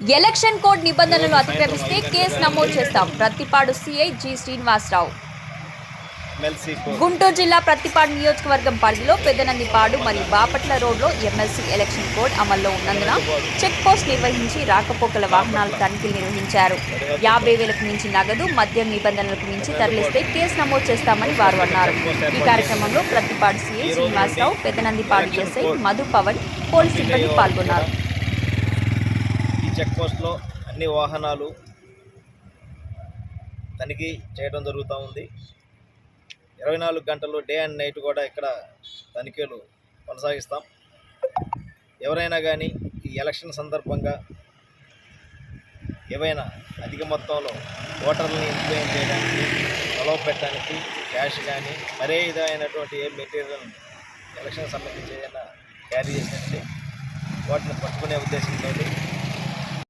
Election code నిబంధనలు అతిక్రమిస్తే case నమోదు చేస్తాం. Prathipadu CI G Srinivasarao. Guntur జిల్లా ప్రత్తిపాడు నియోజకవర్గం పరిధిలో పెద్దనందిపాడు మరియు బాపట్ల రోడ్లో ఎమ్మెల్సీ ఎలక్షన్ కోడ్ అమల్లో ఉన్నందున చెక్ పోస్ట్ నిర్వహించి రాకపోకల వాహనాల తనిఖీలు నిర్వహించారు. యాభై వేలకు మించి నగదు మద్యం నిబంధనలకు మించి తరలిస్తే కేసు నమోదు చేస్తామని వారు అన్నారు. ఈ కార్యక్రమంలో Prathipadu CI Srinivasarao Peddanandipadu SI Madhu Pavan police సిబ్బంది పాల్గొన్నారు. చెక్ పోస్ట్లో అన్ని వాహనాలు తనిఖీ చేయడం జరుగుతూ ఉంది. ఇరవై నాలుగు గంటలు డే అండ్ నైట్ కూడా ఇక్కడ తనిఖీలు కొనసాగిస్తాం. ఎవరైనా కానీ ఈ ఎలక్షన్ సందర్భంగా ఏవైనా అధిక మొత్తంలో ఓటర్లని ఇన్ఫ్లుయెన్స్ చేయడానికి పొలవ పెట్టడానికి క్యాష్ కానీ మరే విధమైనటువంటి ఏ మెటీరియల్ ఎలక్షన్ సంబంధించి ఏదైనా క్యారీ చేసినట్టే వాటిని పట్టుకునే ఉద్దేశంతో